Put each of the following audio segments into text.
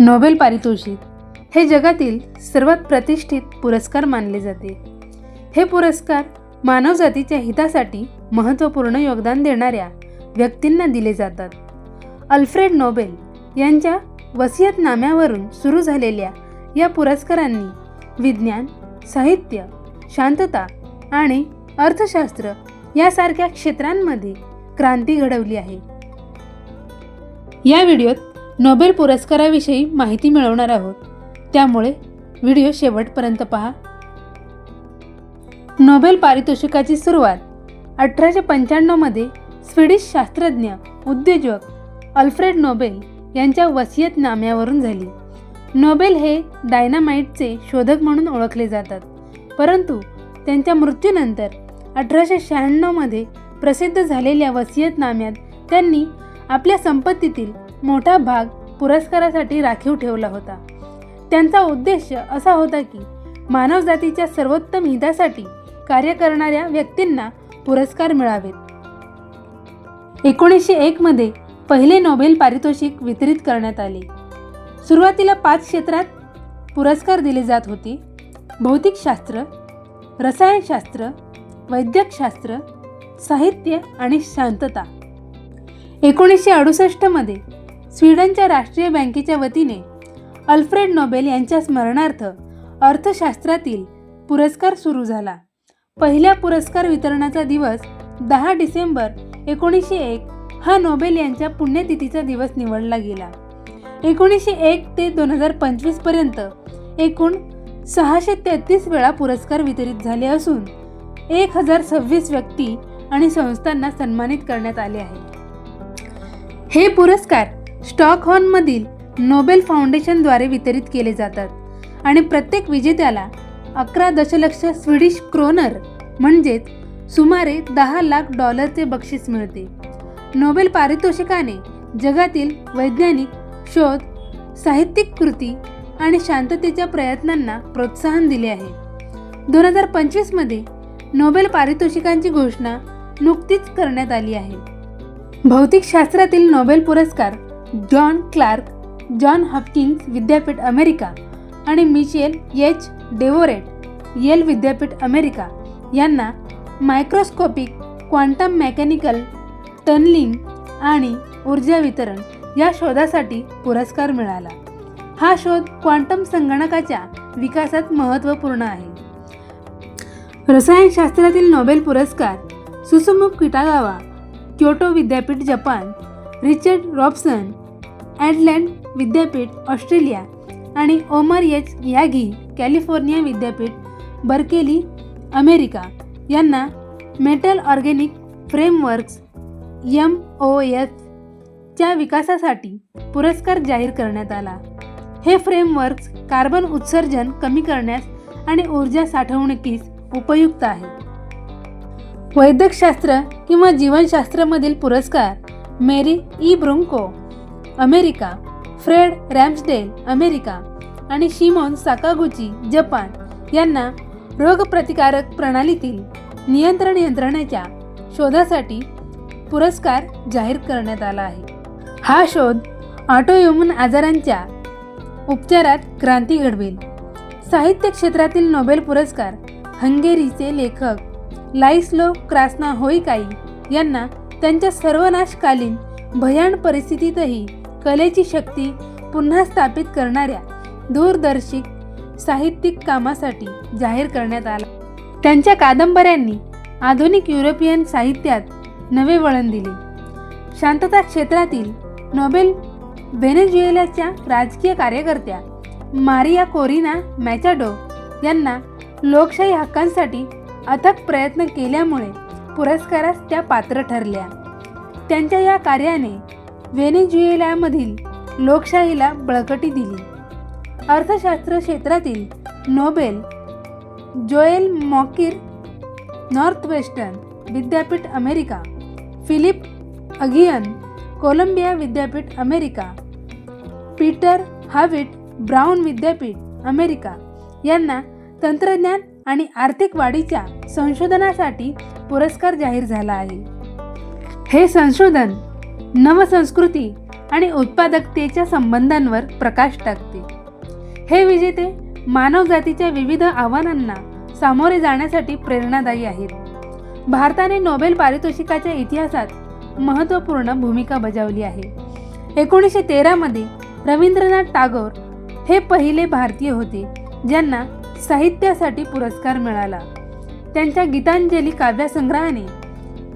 Nobel पारितोषिक हे जगातील सर्वात प्रतिष्ठित पुरस्कार मानले जाते. हे पुरस्कार मानवजातीच्या हितासाठी महत्त्वपूर्ण योगदान देणाऱ्या व्यक्तींना दिले जातात. अल्फ्रेड नोबेल यांच्या वसियतनाम्यावरून सुरू झालेल्या या पुरस्कारांनी विज्ञान साहित्य शांतता आणि अर्थशास्त्र यासारख्या क्षेत्रांमध्ये क्रांती घडवली आहे. या व्हिडिओत नोबेल पुरस्काराविषयी माहिती मिळवणार आहोत. त्यामुळे व्हिडिओ शेवटपर्यंत पहा. नोबेल पारितोषिकाची सुरुवात अठराशे पंच्याण्णवमध्ये स्वीडिश शास्त्रज्ञ उद्योजक अल्फ्रेड नोबेल यांच्या वसियतनाम्यावरून झाली. नोबेल हे डायनामाइटचे शोधक म्हणून ओळखले जातात. परंतु त्यांच्या मृत्यूनंतर अठराशे शहाण्णवमध्ये प्रसिद्ध झालेल्या वसियतनाम्यात त्यांनी आपल्या संपत्तीतील मोठा भाग पुरस्कारासाठी राखीव ठेवला होता. त्यांचा उद्देश असा होता की मानवजातीच्या सर्वोत्तम हितासाठी कार्य करणाऱ्या व्यक्तींना पुरस्कार मिळावेत. एकोणीसशे एकमध्ये पहिले नोबेल पारितोषिक वितरित करण्यात आले. सुरुवातीला पाच क्षेत्रात पुरस्कार दिले जात होते. भौतिकशास्त्र रसायनशास्त्र वैद्यकशास्त्र साहित्य आणि शांतता. एकोणीसशे अडुसष्टमध्ये स्वीडनच्या राष्ट्रीय बँकेच्या वतीने अल्फ्रेड नोबेल यांच्या स्मरणार्थ अर्थशास्त्रातील पुरस्कार सुरू झाला. पहिल्या पुरस्कार वितरणाचा दिवस दहा डिसेंबर एकोणीसशे एक हा नोबेल यांच्या पुण्यतिथीचा दिवस निवडला गेला. एकोणीसशे एक ते दोन हजार पंचवीसपर्यंत एकूण सहाशे तेहतीस वेळा पुरस्कार वितरित झाले असून एक हजार सव्वीस व्यक्ती आणि संस्थांना सन्मानित करण्यात आले आहे. हे पुरस्कार स्टॉकहोर्नमधील नोबेल फाउंडेशनद्वारे वितरित केले जातात. आणि प्रत्येक विजेत्याला अकरा दशलक्ष स्वीडिश क्रोनर म्हणजेच सुमारे दहा लाख डॉलरचे बक्षीस मिळते. नोबेल पारितोषिकाने जगातील वैज्ञानिक शोध साहित्यिक कृती आणि शांततेच्या प्रयत्नांना प्रोत्साहन दिले आहे. दोन हजार पंचवीसमध्ये नोबेल पारितोषिकांची घोषणा नुकतीच करण्यात आली आहे. भौतिकशास्त्रातील नोबेल पुरस्कार जॉन क्लार्क जॉन हॉपकिन्स विद्यापीठ अमेरिका आणि मिशेल एच. डेवोरेट येल विद्यापीठ अमेरिका यांना मायक्रोस्कोपिक क्वांटम मेकॅनिकल टनलिंग आणि ऊर्जा वितरण या शोधासाठी पुरस्कार मिळाला. हा शोध क्वांटम संगणकाच्या विकासात महत्त्वपूर्ण आहे. रसायनशास्त्रातील नोबेल पुरस्कार सुसुमुख किटागावा क्योटो विद्यापीठ जपान रिचर्ड रॉबसन ॲडलँड विद्यापीठ ऑस्ट्रेलिया आणि ओमर एच. यागी कॅलिफोर्निया विद्यापीठ बर्केली अमेरिका यांना metal organic frameworks M O एचच्या विकासासाठी पुरस्कार जाहीर करण्यात आला. हे फ्रेमवर्क्स कार्बन उत्सर्जन कमी करण्यास आणि ऊर्जा साठवणुकीस उपयुक्त आहे. वैद्यकशास्त्र किंवा जीवनशास्त्रामधील पुरस्कार Mary E Brunkow America Fred Ramsdell America आणि शिमोन साकागुची जपान यांना रोगप्रतिकारक प्रणालीतील नियंत्रण यंत्रणेच्या शोधासाठी पुरस्कार जाहीर करण्यात आला आहे. हा शोध ऑटोयुमन आजारांच्या उपचारात क्रांती घडवेल. साहित्य क्षेत्रातील नोबेल पुरस्कार हंगेरीचे लेखक लाईस्लो क्रास्ना होईकाई यांना त्यांच्या सर्वनाशकालीन भयान परिस्थितीतही कलेची शक्ती पुन्हा स्थापित करणाऱ्या दूरदर्शिक साहित्यिक कामासाठी जाहीर करण्यात आला. त्यांच्या कादंबऱ्यांनी आधुनिक युरोपियन साहित्यात नवे वळण दिले. शांतता क्षेत्रातील नोबेल व्हेनेझुएलाच्या राजकीय कार्यकर्त्या मारिया कोरिना मॅचाडो यांना लोकशाही हक्कांसाठी अथक प्रयत्न केल्यामुळे पुरस्कारास त्या पात्र ठरल्या. त्यांच्या या कार्याने व्हेनेझुएलामधील लोकशाहीला बळकटी दिली. अर्थशास्त्र क्षेत्रातील नोबेल जोएल मॉकिर नॉर्थवेस्टर्न विद्यापीठ अमेरिका फिलिप अगियन कोलंबिया विद्यापीठ अमेरिका पीटर हाविट ब्राऊन विद्यापीठ अमेरिका यांना तंत्रज्ञान आणि आर्थिक वाढीच्या संशोधनासाठी पुरस्कार जाहीर झाला आहे. हे संशोधन नवसंस्कृती आणि उत्पादकतेच्या संबंधांवर प्रकाश टाकते. हे विजेते मानवजातीच्या विविध आव्हानांना सामोरे जाण्यासाठी प्रेरणादायी आहेत. भारताने नोबेल पारितोषिकाच्या इतिहासात महत्त्वपूर्ण भूमिका बजावली आहे. एकोणीसशे तेरामध्ये रवींद्रनाथ टागोर हे पहिले भारतीय होते ज्यांना साहित्यासाठी पुरस्कार मिळाला. त्यांच्या गीतांजली काव्यसंग्रहाने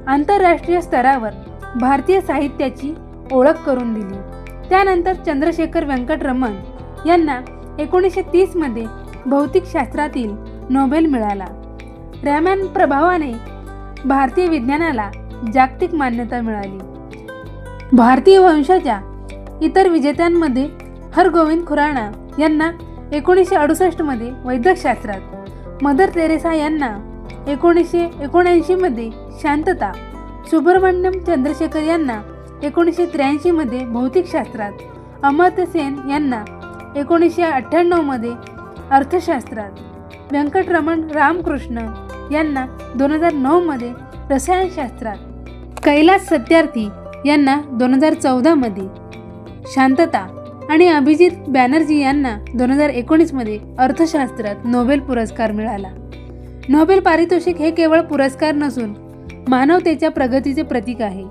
आंतरराष्ट्रीय स्तरावर भारतीय साहित्याची ओळख करून दिली. त्यानंतर चंद्रशेखर व्यंकटरमण यांना एकोणीसशे तीसमध्ये भौतिकशास्त्रातील नोबेल मिळाला. रॅमॅन प्रभावाने भारतीय विज्ञानाला जागतिक मान्यता मिळाली. भारतीय वंशाच्या इतर विजेत्यांमध्ये हरगोविंद खुराणा यांना एकोणीसशे अडुसष्टमध्ये वैद्यकशास्त्रात मदर तेरेसा यांना एकोणीसशे एकोणऐंशीमध्ये शांतता सुब्रमण्यम चंद्रशेखर यांना एकोणीसशे त्र्याऐंशीमध्ये भौतिकशास्त्रात अमर्त्य सेन यांना एकोणीसशे अठ्ठ्याण्णवमध्ये अर्थशास्त्रात व्यंकटरमण रामकृष्ण यांना दोन हजार नऊमध्ये रसायनशास्त्रात कैलास सत्यार्थी यांना दोन हजार चौदामध्ये शांतता आणि अभिजित बॅनर्जी यांना दोन हजार एकोणीसमध्ये अर्थशास्त्रात नोबेल पुरस्कार मिळाला. नोबेल पारितोषिक हे केवळ पुरस्कार नसून मानवतेच्या प्रगतीचे प्रतीक आहे.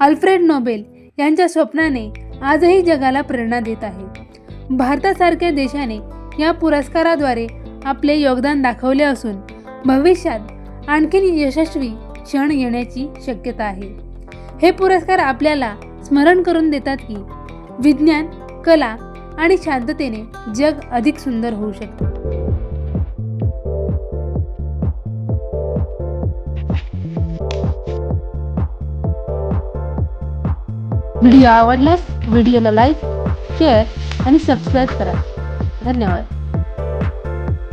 अल्फ्रेड नोबेल यांच्या स्वप्नाने आजही जगाला प्रेरणा देत आहे. भारतासारख्या देशाने या पुरस्काराद्वारे आपले योगदान दाखवले असून भविष्यात आणखीन यशस्वी क्षण येण्याची शक्यता आहे. हे पुरस्कार आपल्याला स्मरण करून देतात की विज्ञान कला आणि शांततेने जग अधिक सुंदर होऊ शकते. व्हिडिओ आवडल्यास व्हिडिओला लाईक शेअर आणि सबस्क्राईब करा. धन्यवाद.